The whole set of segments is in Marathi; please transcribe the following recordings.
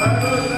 Amen.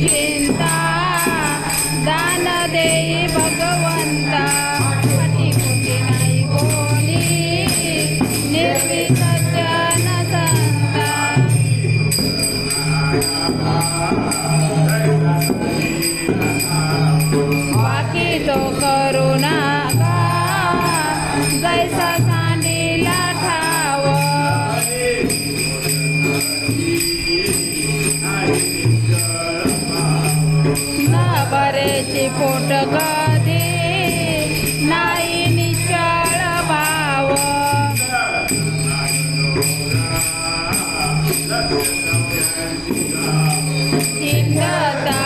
चिंता दान देई भगवन त्याचे पोट कधी नाही निचळ भाव. इंद्रता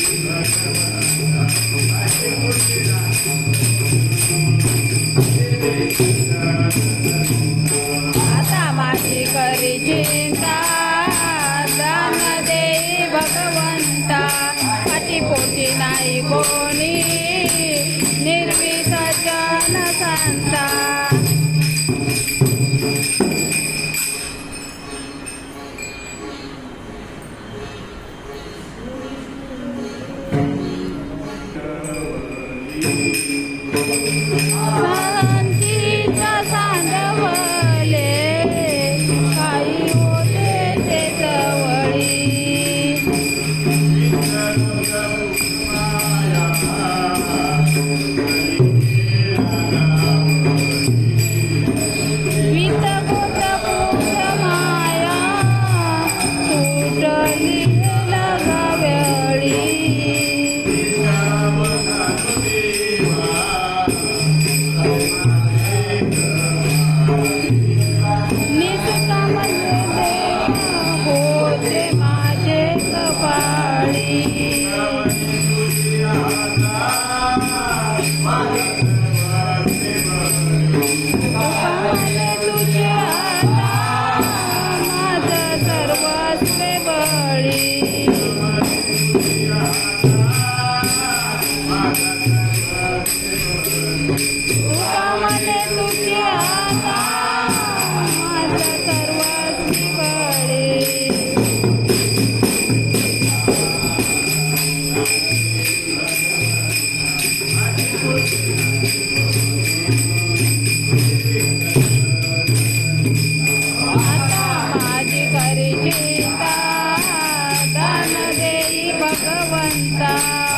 आता माझी करी चिंता दान दे भगवंता. अटीपोटी नाही कोणी निर्विसर्जन सांगता Bye. भगवंता दान देई भगवंता.